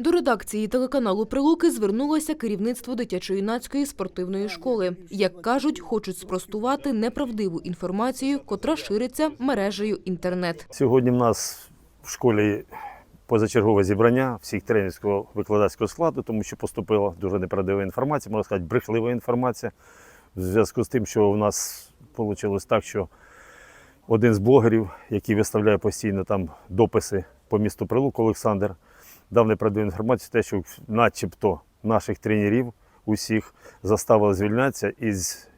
До редакції телеканалу Прилуки звернулося керівництво дитячо-юнацької спортивної школи. Як кажуть, хочуть спростувати неправдиву інформацію, котра шириться мережею інтернет. Сьогодні в нас в школі позачергове зібрання всіх тренерського викладацького складу, тому що поступила дуже неправдива інформація, можна сказати, брехлива інформація. В зв'язку з тим, що у нас вийшло так, що один з блогерів, який виставляє постійно там дописи по місту Прилук, Олександр, дав неправдиву інформацію, те, що начебто наших тренерів усіх заставили звільнятися із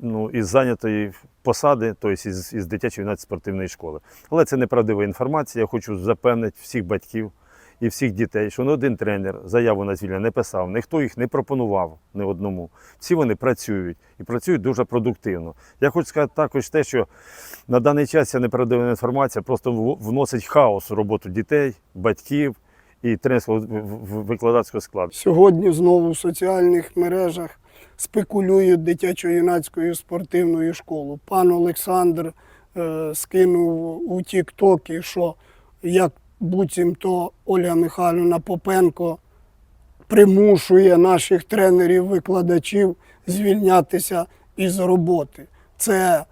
ну, із зайнятої посади, тобто із, із дитячої спортивної школи. Але це неправдива інформація. Я хочу запевнити всіх батьків і всіх дітей, що не один тренер заяву на звільнення не писав, ніхто їх не пропонував ні одному. Всі вони працюють і працюють дуже продуктивно. Я хочу сказати також те, що на даний час ця неправдива інформація просто вносить хаос у роботу дітей, батьків і тренерського викладацького складу. Сьогодні знову в соціальних мережах спекулюють дитячо-юнацькою спортивною школою. Пан Олександр е, скинув у Тік-Токі, що як буцімто Ольга Михайлівна Попенко примушує наших тренерів-викладачів звільнятися із роботи. Це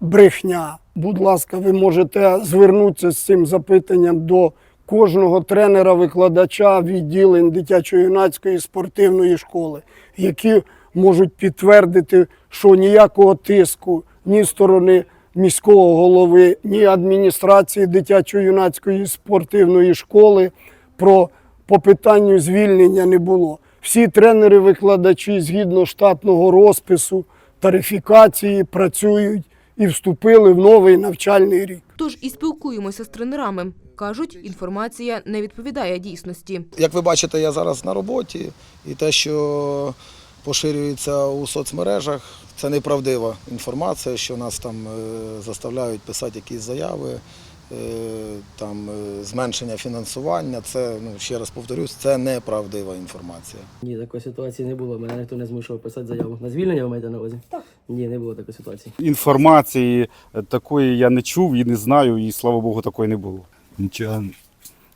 брехня. Будь ласка, ви можете звернутися з цим запитанням до кожного тренера-викладача відділень дитячо-юнацької спортивної школи, які можуть підтвердити, що ніякого тиску ні сторони міського голови, ні адміністрації дитячо-юнацької спортивної школи про по питанню звільнення не було. Всі тренери-викладачі згідно штатного розпису, тарифікації працюють і вступили в новий навчальний рік. Тож і спілкуємося з тренерами. Кажуть, інформація не відповідає дійсності. Як ви бачите, я зараз на роботі, і те, що поширюється у соцмережах, це неправдива інформація, що нас там е, заставляють писати якісь заяви, е, там е, зменшення фінансування. Це, ну, ще раз повторюсь, це неправдива інформація. Ні, такої ситуації не було. Мене ніхто не змушував писати заяву. На звільнення ви маєте на увазі? Так. Ні, не було такої ситуації. Інформації такої я не чув і не знаю, і слава Богу, такої не було. Нічого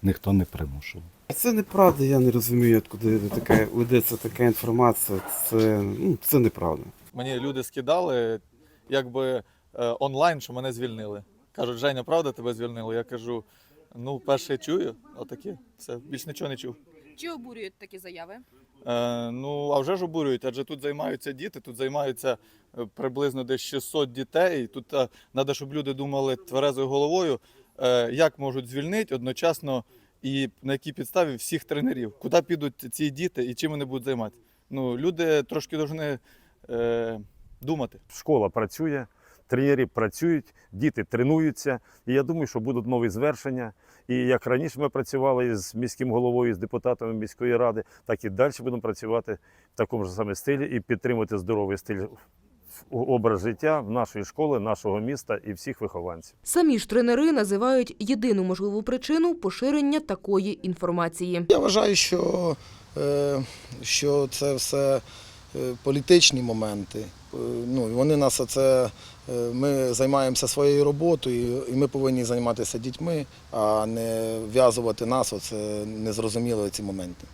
ніхто не примушував. Це неправда, я не розумію, откуди така ведеться така інформація. Це, ну, це неправда. Мені люди скидали, якби е, онлайн, що мене звільнили. Кажуть, Женя, правда тебе звільнили? Я кажу, ну, перше чую, отаке, все, більш нічого не чув. Чи обурюють такі заяви? Е, ну, а вже ж обурюють, адже тут займаються діти, тут займаються е, приблизно десь 600 дітей. Тут треба, щоб люди думали тверезою головою, е, як можуть звільнити одночасно і на якій підставі всіх тренерів, куди підуть ці діти і чим вони будуть займатися. Ну, люди трошки повинні е, думати. школа працює, тренери працюють, діти тренуються. І я думаю, що будуть нові звершення. І як раніше ми працювали з міським головою, з депутатами міської ради, так і далі будемо працювати в такому ж саме стилі і підтримувати здоровий стиль образ життя в нашої школи, нашого міста і всіх вихованців. Самі ж тренери називають єдину можливу причину поширення такої інформації. Я вважаю, що, е, що це все е, політичні моменти. Е, Ну, вони нас оце, е, ми займаємося своєю роботою, і ми повинні займатися дітьми, а не в'язувати нас оце незрозуміло ці моменти.